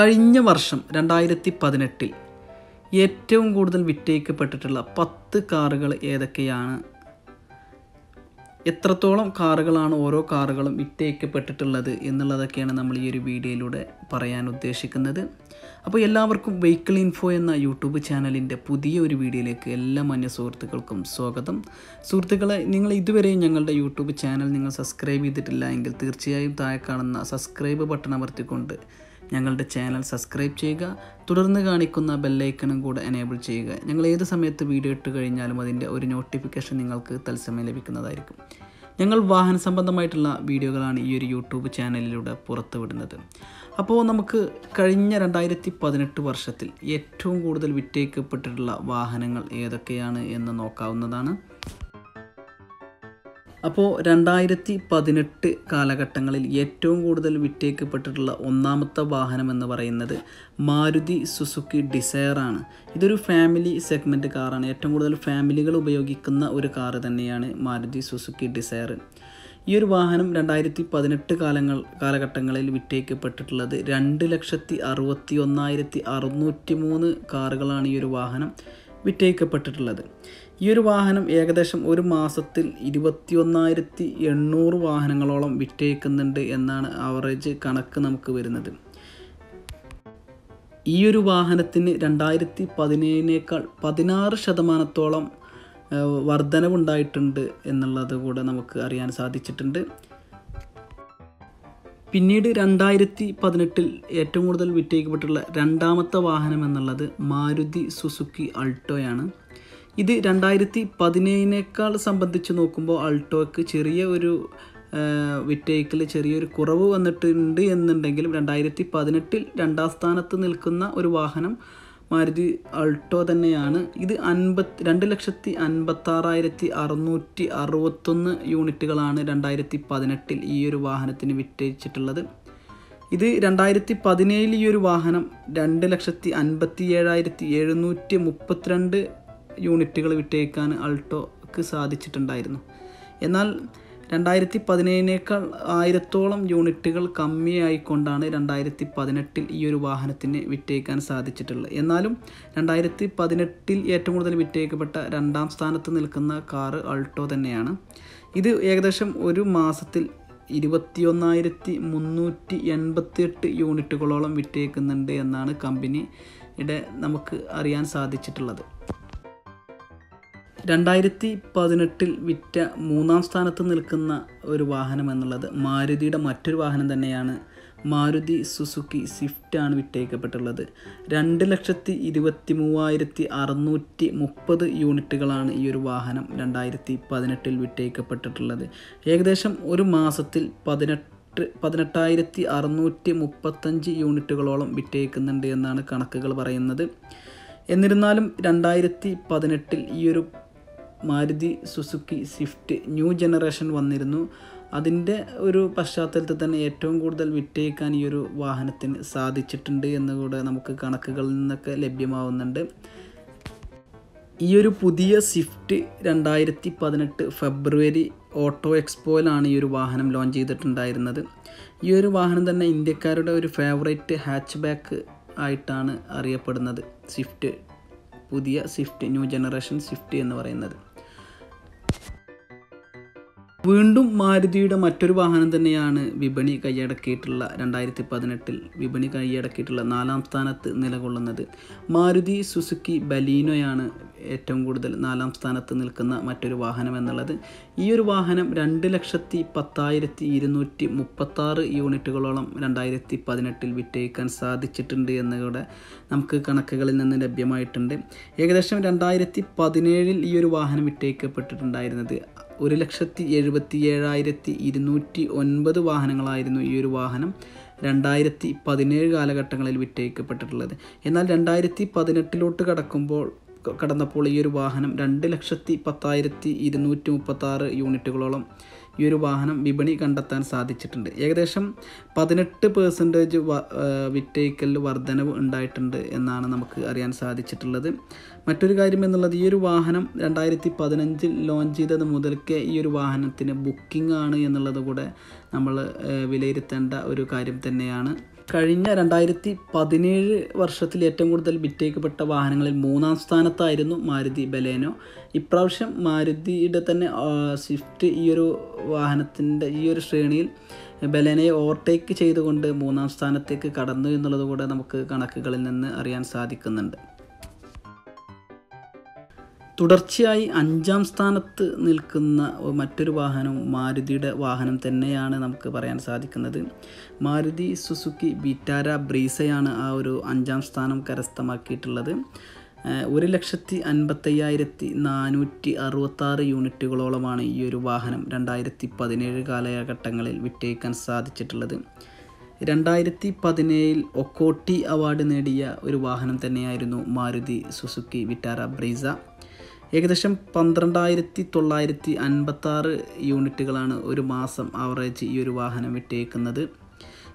കഴിഞ്ഞ വർഷം രണ്ടായിരത്തി പതിനെട്ടിൽ ഏറ്റവും കൂടുതൽ വിറ്റയിക്കപ്പെട്ടിട്ടുള്ള പത്ത് കാറുകൾ ഏതൊക്കെയാണ്? എത്രത്തോളം കാറുകളാണ് ഓരോ കാറുകളും വിറ്റയക്കപ്പെട്ടിട്ടുള്ളത് എന്നുള്ളതൊക്കെയാണ് നമ്മൾ ഈ ഒരു വീഡിയോയിലൂടെ പറയാൻ ഉദ്ദേശിക്കുന്നത്. അപ്പോൾ എല്ലാവർക്കും വെഹിക്കിൾ ഇൻഫോ എന്ന യൂട്യൂബ് ചാനലിന്റെ പുതിയ ഒരു വീഡിയോയിലേക്ക് എല്ലാ മാന്യ സുഹൃത്തുക്കൾക്കും സ്വാഗതം. സുഹൃത്തുക്കളെ നിങ്ങൾ ഇതുവരെയും ഞങ്ങളുടെ യൂട്യൂബ് ചാനൽ നിങ്ങൾ സബ്സ്ക്രൈബ് ചെയ്തിട്ടില്ല എങ്കിൽ തീർച്ചയായും താഴെ കാണുന്ന സബ്സ്ക്രൈബ് ബട്ടൺ അമർത്തിക്കൊണ്ട് ഞങ്ങളുടെ ചാനൽ സബ്സ്ക്രൈബ് ചെയ്യുക തുടർന്ന് കാണിക്കുന്ന ബെല്ലൈക്കണും കൂടെ എനേബിൾ ചെയ്യുക. ഞങ്ങൾ ഏത് സമയത്ത് വീഡിയോ ഇട്ട് കഴിഞ്ഞാലും അതിന്റെ ഒരു നോട്ടിഫിക്കേഷൻ നിങ്ങൾക്ക് തത്സമയം ലഭിക്കുന്നതായിരിക്കും. ഞങ്ങൾ വാഹന സംബന്ധമായിട്ടുള്ള വീഡിയോകളാണ് ഈ ഒരു യൂട്യൂബ് ചാനലിലൂടെ പുറത്തുവിടുന്നത്. അപ്പോൾ നമുക്ക് കഴിഞ്ഞ രണ്ടായിരത്തി പതിനെട്ട് വർഷത്തിൽ ഏറ്റവും കൂടുതൽ വിറ്റേക്കപ്പെട്ടിട്ടുള്ള വാഹനങ്ങൾ ഏതൊക്കെയാണ് എന്ന് നോക്കാവുന്നതാണ്. അപ്പോൾ രണ്ടായിരത്തി പതിനെട്ട് കാലഘട്ടങ്ങളിൽ ഏറ്റവും കൂടുതൽ വിറ്റേക്കപ്പെട്ടിട്ടുള്ള ഒന്നാമത്തെ വാഹനം എന്ന് പറയുന്നത് മാരുതി സുസുക്കി ആണ്. ഇതൊരു ഫാമിലി സെഗ്മെന്റ് കാറാണ്. ഏറ്റവും കൂടുതൽ ഫാമിലികൾ ഉപയോഗിക്കുന്ന ഒരു കാറ് തന്നെയാണ് മാരുതി സുസുക്കി ഡിസയർ. ഈ ഒരു വാഹനം രണ്ടായിരത്തി പതിനെട്ട് കാലങ്ങൾ കാലഘട്ടങ്ങളിൽ വിറ്റേക്കപ്പെട്ടിട്ടുള്ളത് രണ്ട് ലക്ഷത്തി അറുപത്തി ഒന്നായിരത്തി അറുന്നൂറ്റി മൂന്ന് കാറുകളാണ് ഈ ഒരു വാഹനം വിറ്റഴിക്കപ്പെട്ടിട്ടുള്ളത് ഈ ഒരു വാഹനം ഏകദേശം ഒരു മാസത്തിൽ ഇരുപത്തി ഒന്നായിരത്തി എണ്ണൂറ് വാഹനങ്ങളോളം വിറ്റഴിക്കുന്നുണ്ട് എന്നാണ് ആവറേജ് കണക്ക് നമുക്ക് വരുന്നത്. ഈ ഒരു വാഹനത്തിന് രണ്ടായിരത്തി പതിനേഴിനേക്കാൾ പതിനാറ് ശതമാനത്തോളം വർധനവുണ്ടായിട്ടുണ്ട് എന്നുള്ളത് കൂടെ നമുക്ക് അറിയാൻ സാധിച്ചിട്ടുണ്ട്. പിന്നീട് രണ്ടായിരത്തി പതിനെട്ടിൽ ഏറ്റവും കൂടുതൽ വിറ്റഴിക്കപ്പെട്ടുള്ള രണ്ടാമത്തെ വാഹനം എന്നുള്ളത് മാരുതി സുസുക്കി അൾട്ടോയാണ് ഇത് രണ്ടായിരത്തി പതിനേഴിനേക്കാൾ സംബന്ധിച്ച് നോക്കുമ്പോൾ അൾട്ടോയ്ക്ക് ചെറിയ ഒരു വിറ്റേക്കിൽ ചെറിയൊരു കുറവ് വന്നിട്ടുണ്ട് എന്നുണ്ടെങ്കിലും രണ്ടായിരത്തി പതിനെട്ടിൽ രണ്ടാം സ്ഥാനത്ത് നിൽക്കുന്ന ഒരു വാഹനം മാരുതി അൾട്ടോ തന്നെയാണ്. ഇത് അൻപത്തി രണ്ട് ലക്ഷത്തി അൻപത്താറായിരത്തി അറുന്നൂറ്റി അറുപത്തൊന്ന് യൂണിറ്റുകളാണ് രണ്ടായിരത്തി പതിനെട്ടിൽ ഈ ഒരു വാഹനത്തിന് വിറ്റഴിച്ചിട്ടുള്ളത്. ഇത് രണ്ടായിരത്തി പതിനേഴിൽ ഈ ഒരു വാഹനം രണ്ട് ലക്ഷത്തി അൻപത്തി ഏഴായിരത്തി എഴുന്നൂറ്റി മുപ്പത്തിരണ്ട് യൂണിറ്റുകൾ വിറ്റഴിക്കാൻ അൾട്ടോക്ക് സാധിച്ചിട്ടുണ്ടായിരുന്നു. എന്നാൽ രണ്ടായിരത്തി പതിനേഴിനേക്കാൾ ആയിരത്തോളം യൂണിറ്റുകൾ കമ്മിയായിക്കൊണ്ടാണ് രണ്ടായിരത്തി പതിനെട്ടിൽ ഈ ഒരു വാഹനത്തിന് വിറ്റയക്കാൻ സാധിച്ചിട്ടുള്ളത്. എന്നാലും രണ്ടായിരത്തി പതിനെട്ടിൽ ഏറ്റവും കൂടുതൽ വിറ്റയക്കപ്പെട്ട രണ്ടാം സ്ഥാനത്ത് നിൽക്കുന്ന കാറ് അൾട്ടോ തന്നെയാണ്. ഇത് ഏകദേശം ഒരു മാസത്തിൽ ഇരുപത്തിയൊന്നായിരത്തി മുന്നൂറ്റി എൺപത്തിയെട്ട് യൂണിറ്റുകളോളം വിറ്റയക്കുന്നുണ്ട് എന്നാണ് കമ്പനിയുടെ നമുക്ക് അറിയാൻ സാധിച്ചിട്ടുള്ളത്. രണ്ടായിരത്തി പതിനെട്ടിൽ വിറ്റ മൂന്നാം സ്ഥാനത്ത് നിൽക്കുന്ന ഒരു വാഹനം എന്നുള്ളത് മാരുതിയുടെ മറ്റൊരു വാഹനം തന്നെയാണ്. മാരുതി സുസുക്കി സ്വിഫ്റ്റാണ് വിറ്റഴിക്കപ്പെട്ടുള്ളത്. രണ്ട് ലക്ഷത്തി ഇരുപത്തി മൂവായിരത്തി അറുന്നൂറ്റി മുപ്പത് യൂണിറ്റുകളാണ് ഈ ഒരു വാഹനം രണ്ടായിരത്തി പതിനെട്ടിൽ വിറ്റഴിക്കപ്പെട്ടിട്ടുള്ളത്. ഏകദേശം ഒരു മാസത്തിൽ പതിനെട്ട് പതിനെട്ടായിരത്തി അറുന്നൂറ്റി മുപ്പത്തഞ്ച് യൂണിറ്റുകളോളം വിറ്റയക്കുന്നുണ്ട് എന്നാണ് കണക്കുകൾ പറയുന്നത്. എന്നിരുന്നാലും രണ്ടായിരത്തി പതിനെട്ടിൽ ഈ ഒരു Maruti Suzuki Swift new generation വന്നിരുന്നു. അതിന്റെ ഒരു പശ്ചാത്തലത്തിൽ തന്നെ ഏറ്റവും കൂടുതൽ വിറ്റയിക്കാൻ ഈ ഒരു വാഹനത്തിന് സാധിച്ചിട്ടുണ്ട് എന്നുകൂടെ നമുക്ക് കണക്കുകളിൽ നിന്നൊക്കെ ലഭ്യമാവുന്നുണ്ട്. ഈ ഒരു പുതിയ സ്വിഫ്റ്റ് രണ്ടായിരത്തി പതിനെട്ട് ഫെബ്രുവരി ഓട്ടോ എക്സ്പോയിലാണ് ഈ ഒരു വാഹനം ലോഞ്ച് ചെയ്തിട്ടുണ്ടായിരുന്നത്. ഈ ഒരു വാഹനം തന്നെ ഇന്ത്യക്കാരുടെ ഒരു ഫേവറേറ്റ് ഹാച്ച് ബാക്ക് ആയിട്ടാണ് അറിയപ്പെടുന്നത്. സ്വിഫ്റ്റ് പുതിയ സ്വിഫ്റ്റ് ന്യൂ ജനറേഷൻ സ്വിഫ്റ്റ് എന്ന് പറയുന്നത്. വീണ്ടും മാരുതിയുടെ മറ്റൊരു വാഹനം തന്നെയാണ് വിപണി കൈയടക്കിയിട്ടുള്ള രണ്ടായിരത്തി പതിനെട്ടിൽ വിപണി കൈയടക്കിയിട്ടുള്ള നാലാം സ്ഥാനത്ത് നിലകൊള്ളുന്നത്. മാരുതി സുസുക്കി ബലീനോയാണ് ഏറ്റവും കൂടുതൽ നാലാം സ്ഥാനത്ത് നിൽക്കുന്ന മറ്റൊരു വാഹനം എന്നുള്ളത്. ഈ ഒരു വാഹനം രണ്ട് ലക്ഷത്തി പത്തായിരത്തി ഇരുന്നൂറ്റി മുപ്പത്താറ് യൂണിറ്റുകളോളം രണ്ടായിരത്തി പതിനെട്ടിൽ വിറ്റഴിക്കാൻ സാധിച്ചിട്ടുണ്ട് എന്നുകൂടെ നമുക്ക് കണക്കുകളിൽ നിന്ന് ലഭ്യമായിട്ടുണ്ട്. ഏകദേശം രണ്ടായിരത്തി പതിനേഴിൽ ഈ ഒരു വാഹനം വിറ്റഴിക്കപ്പെട്ടിട്ടുണ്ടായിരുന്നത്. ഒരു ലക്ഷത്തി എഴുപത്തി ഏഴായിരത്തി ഇരുന്നൂറ്റി ഒൻപത് വാഹനങ്ങളായിരുന്നു ഈ ഒരു വാഹനം രണ്ടായിരത്തി പതിനേഴ് കാലഘട്ടങ്ങളിൽ വിറ്റഴിക്കപ്പെട്ടിട്ടുള്ളത്. എന്നാൽ രണ്ടായിരത്തി പതിനെട്ടിലോട്ട് കടക്കുമ്പോൾ കടന്നപ്പോൾ ഈ ഒരു വാഹനം രണ്ട് ലക്ഷത്തി പത്തായിരത്തി ഇരുന്നൂറ്റി മുപ്പത്താറ് യൂണിറ്റുകളോളം ഈ ഒരു വാഹനം വിപണി കണ്ടെത്താൻ സാധിച്ചിട്ടുണ്ട്. ഏകദേശം പതിനെട്ട് പേഴ്സന്റേജ് വിറ്റഴിക്കലിൽ വർധനവ് ഉണ്ടായിട്ടുണ്ട് എന്നാണ് നമുക്ക് അറിയാൻ സാധിച്ചിട്ടുള്ളത്. മറ്റൊരു കാര്യം എന്നുള്ളത് ഈ ഒരു വാഹനം രണ്ടായിരത്തി പതിനഞ്ചിൽ ലോഞ്ച് ചെയ്തത് മുതൽക്കേ ഈ ഒരു വാഹനത്തിന് ബുക്കിംഗ് ആണ് എന്നുള്ളത് കൂടെ നമ്മൾ വിലയിരുത്തേണ്ട ഒരു കാര്യം തന്നെയാണ്. കഴിഞ്ഞ രണ്ടായിരത്തി പതിനേഴ് വർഷത്തിൽ ഏറ്റവും കൂടുതൽ വിറ്റേക്കപ്പെട്ട വാഹനങ്ങളിൽ മൂന്നാം സ്ഥാനത്തായിരുന്നു മാരുതി ബലേനോ. ഇപ്രാവശ്യം മാരുതിയുടെ തന്നെ സ്വിഫ്റ്റ് ഈ ഒരു വാഹനത്തിന്റെ ഈ ഒരു ശ്രേണിയിൽ ബലേനയെ ഓവർടേക്ക് ചെയ്തുകൊണ്ട് മൂന്നാം സ്ഥാനത്തേക്ക് കടന്നു എന്നുള്ളത് കൂടെ നമുക്ക് കണക്കുകളിൽ നിന്ന് അറിയാൻ സാധിക്കുന്നുണ്ട്. തുടർച്ചയായി അഞ്ചാം സ്ഥാനത്ത് നിൽക്കുന്ന മറ്റൊരു വാഹനം മാരുതിയുടെ വാഹനം തന്നെയാണ് നമുക്ക് പറയാൻ സാധിക്കുന്നത്. മാരുതി സുസുക്കി ബിറ്റാര ബ്രീസയാണ് ആ ഒരു അഞ്ചാം സ്ഥാനം കരസ്ഥമാക്കിയിട്ടുള്ളത്. ഒരു ലക്ഷത്തി അൻപത്തയ്യായിരത്തി നാനൂറ്റി അറുപത്താറ് യൂണിറ്റുകളോളമാണ് ഈ ഒരു വാഹനം രണ്ടായിരത്തി പതിനേഴ് കാലഘട്ടങ്ങളിൽ വിറ്റയിക്കാൻ സാധിച്ചിട്ടുള്ളത്. രണ്ടായിരത്തി പതിനേഴിൽ ഒക്കോട്ടി അവാർഡ് നേടിയ ഒരു വാഹനം തന്നെയായിരുന്നു മാരുതി സുസുക്കി വിറ്റാര ബ്രീസ. ഏകദേശം പന്ത്രണ്ടായിരത്തി തൊള്ളായിരത്തി അൻപത്താറ് യൂണിറ്റുകളാണ് ഒരു മാസം ആവറേജ് ഈ ഒരു വാഹനം വിറ്റേക്കുന്നത്.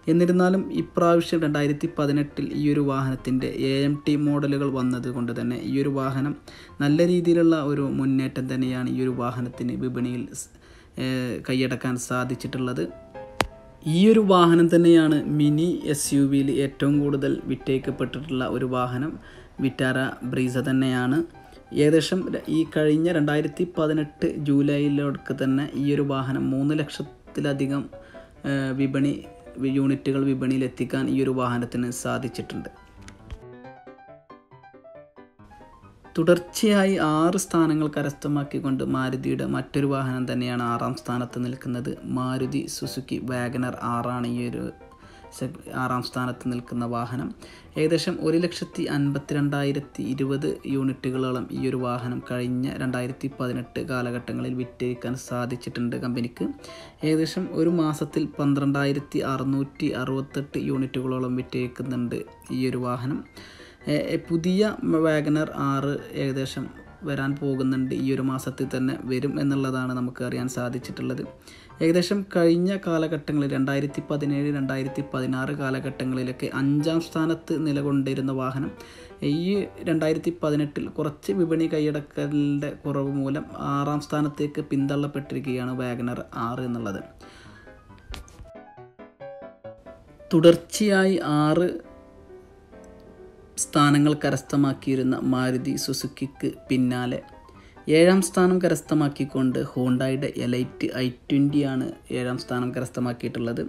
എന്നിരുന്നാലും ഇപ്രാവശ്യം രണ്ടായിരത്തി പതിനെട്ടിൽ ഈ ഒരു വാഹനത്തിന്റെ എ എം ടി മോഡലുകൾ വന്നതുകൊണ്ട് തന്നെ ഈ ഒരു വാഹനം നല്ല രീതിയിലുള്ള ഒരു മുന്നേറ്റം തന്നെയാണ് ഈ ഒരു വാഹനത്തിന് വിപണിയിൽ കൈയടക്കാൻ സാധിച്ചിട്ടുള്ളത്. ഈ ഒരു വാഹനം തന്നെയാണ് മിനി എസ് യു വിയിൽ ഏറ്റവും കൂടുതൽ വിറ്റേക്കപ്പെട്ടിട്ടുള്ള ഒരു വാഹനം. വിറ്റാര ബ്രീസ തന്നെയാണ്. ഏകദേശം ഈ കഴിഞ്ഞ രണ്ടായിരത്തി പതിനെട്ട് ജൂലൈയിലൊക്കെ തന്നെ ഈ ഒരു വാഹനം മൂന്ന് ലക്ഷത്തിലധികം വിപണി യൂണിറ്റുകൾ വിപണിയിൽ എത്തിക്കാൻ ഈ ഒരു വാഹനത്തിന് സാധിച്ചിട്ടുണ്ട്. തുടർച്ചയായി ആറ് സ്ഥാനങ്ങൾ കരസ്ഥമാക്കിക്കൊണ്ട് മാരുതിയുടെ മറ്റൊരു വാഹനം തന്നെയാണ് ആറാം സ്ഥാനത്ത് നിൽക്കുന്നത്. മാരുതി സുസുക്കി വാഗനർ ആറാണ് ഈ ഒരു ആറാം സ്ഥാനത്ത് നിൽക്കുന്ന വാഹനം. ഏകദേശം ഒരു ലക്ഷത്തി അൻപത്തിരണ്ടായിരത്തി ഇരുപത് യൂണിറ്റുകളോളം ഈ ഒരു വാഹനം കഴിഞ്ഞ രണ്ടായിരത്തി പതിനെട്ട് കാലഘട്ടങ്ങളിൽ വിറ്റഴിക്കാൻ സാധിച്ചിട്ടുണ്ട് കമ്പനിക്ക്. ഏകദേശം ഒരു മാസത്തിൽ പന്ത്രണ്ടായിരത്തി അറുന്നൂറ്റി അറുപത്തെട്ട് യൂണിറ്റുകളോളം വിറ്റഴിക്കുന്നുണ്ട് ഈ ഒരു വാഹനം. പുതിയ വാഗനർ ആറ് ഏകദേശം വരാൻ പോകുന്നുണ്ട് ഈ ഒരു മാസത്തിൽ തന്നെ വരും എന്നുള്ളതാണ് നമുക്ക് അറിയാൻ സാധിച്ചിട്ടുള്ളത്. ഏകദേശം കഴിഞ്ഞ കാലഘട്ടങ്ങളിൽ രണ്ടായിരത്തി പതിനേഴ് രണ്ടായിരത്തി പതിനാറ് കാലഘട്ടങ്ങളിലൊക്കെ അഞ്ചാം സ്ഥാനത്ത് നിലകൊണ്ടിരുന്ന വാഹനം ഈ രണ്ടായിരത്തി പതിനെട്ടിൽ കുറച്ച് വിപണി കൈയടക്കലിന്റെ കുറവ് മൂലം ആറാം സ്ഥാനത്തേക്ക് പിന്തള്ളപ്പെട്ടിരിക്കുകയാണ് വാഗനർ ആറ് എന്നുള്ളത്. തുടർച്ചയായി ആറ് സ്ഥാനങ്ങൾ കരസ്ഥമാക്കിയിരുന്ന മാരുതി സുസുക്കിക്ക് പിന്നാലെ ഏഴാം സ്ഥാനം കരസ്ഥമാക്കിക്കൊണ്ട് ഹോണ്ടായുടെ എലൈറ്റ് ഐ ട്വന്റിയാണ് ഏഴാം സ്ഥാനം കരസ്ഥമാക്കിയിട്ടുള്ളത്.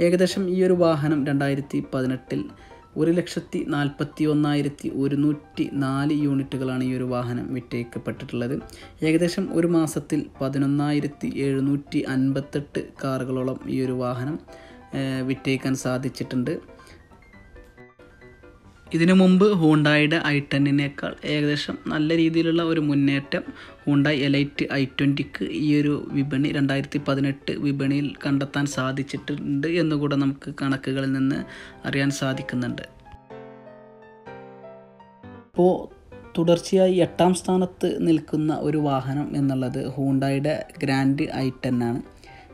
ഏകദേശം ഈ ഒരു വാഹനം രണ്ടായിരത്തി പതിനെട്ടിൽ ഒരു ലക്ഷത്തി നാൽപ്പത്തി ഒന്നായിരത്തി ഒരുന്നൂറ്റി നാല് യൂണിറ്റുകളാണ് ഈ ഒരു വാഹനം വിറ്റയിക്കപ്പെട്ടിട്ടുള്ളത് ഏകദേശം ഒരു മാസത്തിൽ പതിനൊന്നായിരത്തി എഴുന്നൂറ്റി അൻപത്തെട്ട് കാറുകളോളം ഈ ഒരു വാഹനം വിറ്റയിക്കാൻ സാധിച്ചിട്ടുണ്ട്. ഇതിനു മുമ്പ് ഹൂണ്ടായുടെ ഐ ടെന്നിനേക്കാൾ ഏകദേശം നല്ല രീതിയിലുള്ള ഒരു മുന്നേറ്റം ഹൂണ്ടായി എലൈറ്റ് ഐ ട്വന്റിക്ക് ഈ ഒരു വിപണി രണ്ടായിരത്തി പതിനെട്ട് വിപണിയിൽ കണ്ടെത്താൻ സാധിച്ചിട്ടുണ്ട് എന്നുകൂടെ നമുക്ക് കണക്കുകളിൽ നിന്ന് അറിയാൻ സാധിക്കുന്നുണ്ട്. ഇപ്പോൾ തുടർച്ചയായി എട്ടാം സ്ഥാനത്ത് നിൽക്കുന്ന ഒരു വാഹനം എന്നുള്ളത് ഹൂണ്ടായുടെ ഗ്രാൻഡ് ഐ ടെൻ ആണ്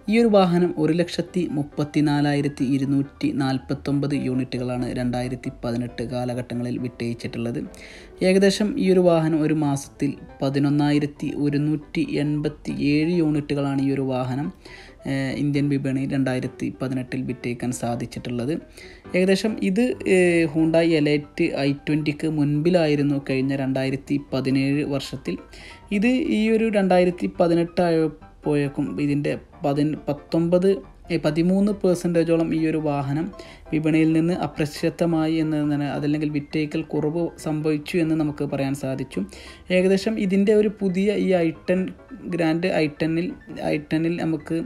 ഈ ഒരു വാഹനം ഒരു ലക്ഷത്തി മുപ്പത്തി നാലായിരത്തി ഇരുന്നൂറ്റി നാൽപ്പത്തൊമ്പത് യൂണിറ്റുകളാണ് രണ്ടായിരത്തി പതിനെട്ട് കാലഘട്ടങ്ങളിൽ വിറ്റഴിച്ചിട്ടുള്ളത് ഏകദേശം ഈ ഒരു വാഹനം ഒരു മാസത്തിൽ പതിനൊന്നായിരത്തി ഒരുന്നൂറ്റി എൺപത്തി ഏഴ് യൂണിറ്റുകളാണ് ഈ ഒരു വാഹനം ഇന്ത്യൻ വിപണിയിൽ രണ്ടായിരത്തി പതിനെട്ടിൽ വിറ്റയിക്കാൻ സാധിച്ചിട്ടുള്ളത്. ഏകദേശം ഇത് ഹൂണ്ടായി എലൈറ്റ് ഐ ട്വന്റിക്ക് മുൻപിലായിരുന്നു കഴിഞ്ഞ രണ്ടായിരത്തി പതിനേഴ് വർഷത്തിൽ. ഇത് ഈ ഒരു രണ്ടായിരത്തി പതിനെട്ടായപ്പോഴേക്കും ഇതിന്റെ പതിന പത്തൊമ്പത് പതിമൂന്ന് പെർസെന്റേജോളം ഈ ഒരു വാഹനം വിപണിയിൽ നിന്ന് എന്ന് തന്നെ അതല്ലെങ്കിൽ വിറ്റേക്കൽ കുറവ് സംഭവിച്ചു എന്ന് നമുക്ക് പറയാൻ സാധിച്ചു. ഏകദേശം ഇതിന്റെ ഒരു പുതിയ ഈ ഐ ടെൻ ഗ്രാൻഡ് ഐ ടെന്നിൽ ഐ ടെന്നിൽ നമുക്ക്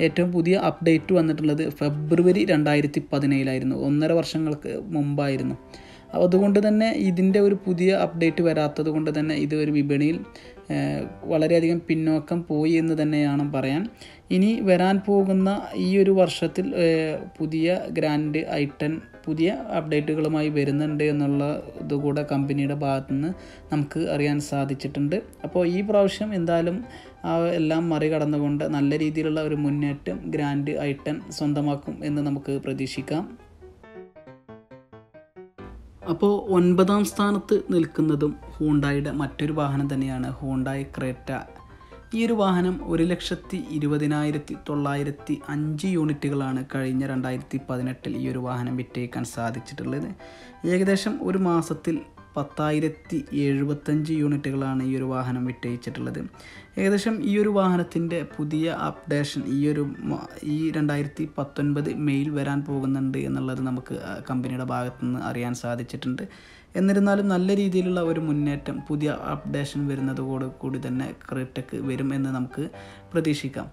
ഏറ്റവും പുതിയ അപ്ഡേറ്റ് വന്നിട്ടുള്ളത് ഫെബ്രുവരി രണ്ടായിരത്തി പതിനേഴിലായിരുന്നു ഒന്നര വർഷങ്ങൾക്ക് മുമ്പായിരുന്നു. അതുകൊണ്ട് തന്നെ ഇതിന്റെ ഒരു പുതിയ അപ്ഡേറ്റ് വരാത്തത് കൊണ്ട് തന്നെ ഇത് ഒരു വിപണിയിൽ വളരെയധികം പിന്നോക്കം പോയി എന്ന് തന്നെയാണ് പറയാൻ. ഇനി വരാൻ പോകുന്ന ഈ ഒരു വർഷത്തിൽ പുതിയ ഗ്രാൻഡ് ഐ ടെൻ പുതിയ അപ്ഡേറ്റുകളുമായി വരുന്നുണ്ട് എന്നുള്ള ഇതുകൂടെ കമ്പനിയുടെ ഭാഗത്തു നിന്ന് നമുക്ക് അറിയാൻ സാധിച്ചിട്ടുണ്ട്. അപ്പോൾ ഈ പ്രാവശ്യം എന്തായാലും എല്ലാം മറികടന്നുകൊണ്ട് നല്ല രീതിയിലുള്ള ഒരു മുന്നേറ്റം ഗ്രാൻഡ് ഐ ടെൻ സ്വന്തമാക്കും എന്ന് നമുക്ക് പ്രതീക്ഷിക്കാം. അപ്പോൾ ഒൻപതാം സ്ഥാനത്ത് നിൽക്കുന്നതും ഹൂണ്ടായുടെ മറ്റൊരു വാഹനം തന്നെയാണ് ഹൂണ്ടായി ക്രേറ്റ. ഈ ഒരു വാഹനം ഒരു ലക്ഷത്തി ഇരുപതിനായിരത്തി തൊള്ളായിരത്തി അഞ്ച് യൂണിറ്റുകളാണ് കഴിഞ്ഞ രണ്ടായിരത്തി പതിനെട്ടിൽ ഈ ഒരു വാഹനം വിറ്റേക്കാൻ സാധിച്ചിട്ടുള്ളത്. ഏകദേശം ഒരു മാസത്തിൽ പത്തായിരത്തി എഴുപത്തഞ്ച് യൂണിറ്റുകളാണ് ഈ ഒരു വാഹനം വിറ്റഴിച്ചിട്ടുള്ളത്. ഏകദേശം ഈ ഒരു വാഹനത്തിന്റെ പുതിയ അപ്ഡേഷൻ ഈ ഒരു ഈ രണ്ടായിരത്തി പത്തൊൻപത് മെയിൽ വരാൻ പോകുന്നുണ്ട് എന്നുള്ളത് നമുക്ക് കമ്പനിയുടെ ഭാഗത്തു നിന്ന് അറിയാൻ സാധിച്ചിട്ടുണ്ട്. എന്നിരുന്നാലും നല്ല രീതിയിലുള്ള ഒരു മുന്നേറ്റം പുതിയ അപ്ഡേഷൻ വരുന്നതോടുകൂടി തന്നെ ക്രെറ്റക്ക് വരും എന്ന് നമുക്ക് പ്രതീക്ഷിക്കാം.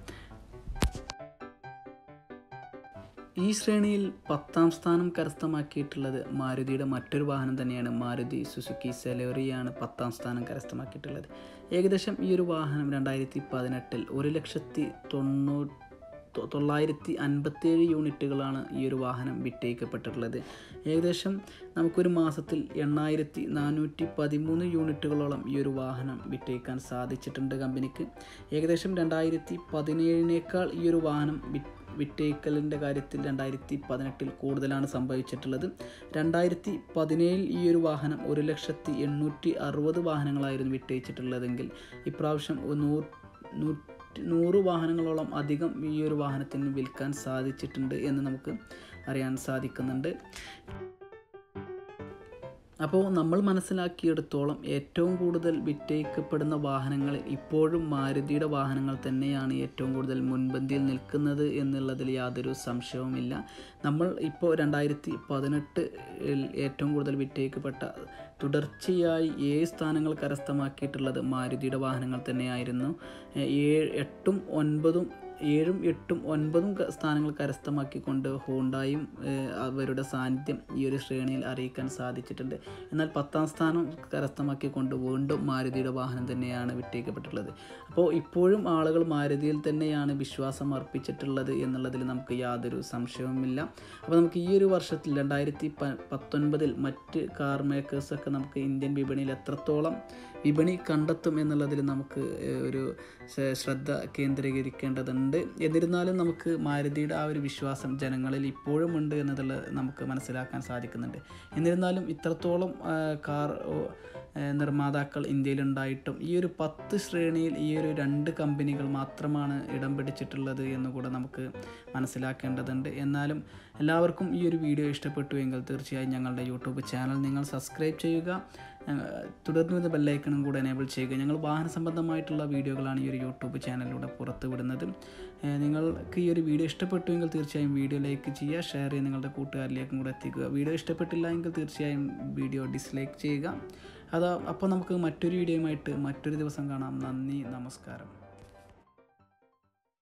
ഈ ശ്രേണിയിൽ പത്താം സ്ഥാനം കരസ്ഥമാക്കിയിട്ടുള്ളത് മാരുതിയുടെ മറ്റൊരു വാഹനം തന്നെയാണ്. മാരുതി സുസുക്കി സെലോറിയാണ് പത്താം സ്ഥാനം കരസ്ഥമാക്കിയിട്ടുള്ളത്. ഏകദേശം ഈ ഒരു വാഹനം രണ്ടായിരത്തി പതിനെട്ടിൽ ഒരു ലക്ഷത്തി തൊണ്ണൂറ്റി തൊള്ളായിരത്തി അൻപത്തേഴ് യൂണിറ്റുകളാണ് ഈ ഒരു വാഹനം വിറ്റയിക്കപ്പെട്ടിട്ടുള്ളത് ഏകദേശം നമുക്കൊരു മാസത്തിൽ എണ്ണായിരത്തി നാനൂറ്റി പതിമൂന്ന് യൂണിറ്റുകളോളം ഈ ഒരു വാഹനം വിറ്റയിക്കാൻ സാധിച്ചിട്ടുണ്ട് കമ്പനിക്ക്. ഏകദേശം രണ്ടായിരത്തി പതിനേഴിനേക്കാൾ ഈ ഒരു വാഹനം വി- വിറ്റഴിക്കലിന്റെ കാര്യത്തിൽ രണ്ടായിരത്തി പതിനെട്ടിൽ കൂടുതലാണ് സംഭവിച്ചിട്ടുള്ളത്. രണ്ടായിരത്തി പതിനേഴിൽ ഈ ഒരു വാഹനം ഒരു ലക്ഷത്തി എണ്ണൂറ്റി അറുപത് വാഹനങ്ങളായിരുന്നു വിറ്റയിച്ചിട്ടുള്ളതെങ്കിൽ ഇപ്രാവശ്യം നൂറ് നൂറ്റി നൂറ് വാഹനങ്ങളോളം അധികം ഈ ഒരു വാഹനത്തിന് വിൽക്കാൻ സാധിച്ചിട്ടുണ്ട് എന്ന് നമുക്ക് അറിയാൻ സാധിക്കുന്നുണ്ട്. അപ്പോൾ നമ്മൾ മനസ്സിലാക്കിയെടുത്തോളം ഏറ്റവും കൂടുതൽ വിറ്റയിക്കപ്പെടുന്ന വാഹനങ്ങളിൽ ഇപ്പോഴും മാരുതിയുടെ വാഹനങ്ങൾ തന്നെയാണ് ഏറ്റവും കൂടുതൽ മുൻപന്തിയിൽ നിൽക്കുന്നത് എന്നുള്ളതിൽ യാതൊരു സംശയവുമില്ല. നമ്മൾ ഇപ്പോൾ രണ്ടായിരത്തി പതിനെട്ട് ഏറ്റവും കൂടുതൽ വിറ്റയിക്കപ്പെട്ട തുടർച്ചയായി ഏഴ് സ്ഥാനങ്ങൾ കരസ്ഥമാക്കിയിട്ടുള്ളത് മാരുതിയുടെ വാഹനങ്ങൾ തന്നെയായിരുന്നു. ഏഴ് എട്ടും ഒൻപതും ഏഴും എട്ടും ഒൻപതും സ്ഥാനങ്ങൾ കരസ്ഥമാക്കിക്കൊണ്ട് ഹോണ്ടായും അവരുടെ സാന്നിധ്യം ഈ ഒരു ശ്രേണിയിൽ അറിയിക്കാൻ സാധിച്ചിട്ടുണ്ട്. എന്നാൽ പത്താം സ്ഥാനം കരസ്ഥമാക്കിക്കൊണ്ട് വീണ്ടും മാരുതിയുടെ വാഹനം തന്നെയാണ് വിട്ടേക്കപ്പെട്ടിട്ടുള്ളത്. അപ്പോൾ ഇപ്പോഴും ആളുകൾ മാരുതിയിൽ തന്നെയാണ് വിശ്വാസം അർപ്പിച്ചിട്ടുള്ളത് എന്നുള്ളതിൽ നമുക്ക് യാതൊരു സംശയവുമില്ല. അപ്പോൾ നമുക്ക് ഈ ഒരു വർഷത്തിൽ രണ്ടായിരത്തി പ പത്തൊൻപതിൽ മറ്റ് കാർ മേക്കേഴ്സൊക്കെ നമുക്ക് ഇന്ത്യൻ വിപണിയിൽ എത്രത്തോളം വിപണി കണ്ടെത്തും എന്നുള്ളതിൽ നമുക്ക് ഒരു ശ്രദ്ധ കേന്ദ്രീകരിക്കേണ്ടതുണ്ട്. എന്നിരുന്നാലും നമുക്ക് മാരുതിയുടെ ആ ഒരു വിശ്വാസം ജനങ്ങളിൽ ഇപ്പോഴും ഉണ്ട് എന്നതുള്ള നമുക്ക് മനസ്സിലാക്കാൻ സാധിക്കുന്നുണ്ട്. എന്നിരുന്നാലും ഇത്രത്തോളം കാർ നിർമ്മാതാക്കൾ ഇന്ത്യയിലുണ്ടായിട്ടും ഈ ഒരു പത്ത് ശ്രേണിയിൽ ഈ ഒരു രണ്ട് കമ്പനികൾ മാത്രമാണ് ഇടം പിടിച്ചിട്ടുള്ളത് എന്നുകൂടെ നമുക്ക് മനസ്സിലാക്കേണ്ടതുണ്ട്. എന്നാലും എല്ലാവർക്കും ഈ ഒരു വീഡിയോ ഇഷ്ടപ്പെട്ടു എങ്കിൽ തീർച്ചയായും ഞങ്ങളുടെ യൂട്യൂബ് ചാനൽ നിങ്ങൾ സബ്സ്ക്രൈബ് ചെയ്യുക. തുടർന്ന് ഇത് ബെല്ലൈക്കണും കൂടെ എനേബിൾ ചെയ്യുക. ഞങ്ങൾ വാഹന സംബന്ധമായിട്ടുള്ള വീഡിയോകളാണ് ഈ ഒരു യൂട്യൂബ് ചാനലിലൂടെ പുറത്തുവിടുന്നത് നിങ്ങൾക്ക് ഈ ഒരു വീഡിയോ ഇഷ്ടപ്പെട്ടുവെങ്കിൽ തീർച്ചയായും വീഡിയോ ലൈക്ക് ചെയ്യുക ഷെയർ ചെയ്യുക നിങ്ങളുടെ കൂട്ടുകാരിലേക്കും കൂടെ എത്തിക്കുക. വീഡിയോ ഇഷ്ടപ്പെട്ടില്ല എങ്കിൽ തീർച്ചയായും വീഡിയോ ഡിസ്ലൈക്ക് ചെയ്യുക. അത് അപ്പോൾ നമുക്ക് മറ്റൊരു വീഡിയോയുമായിട്ട് മറ്റൊരു ദിവസം കാണാം. നന്ദി നമസ്കാരം.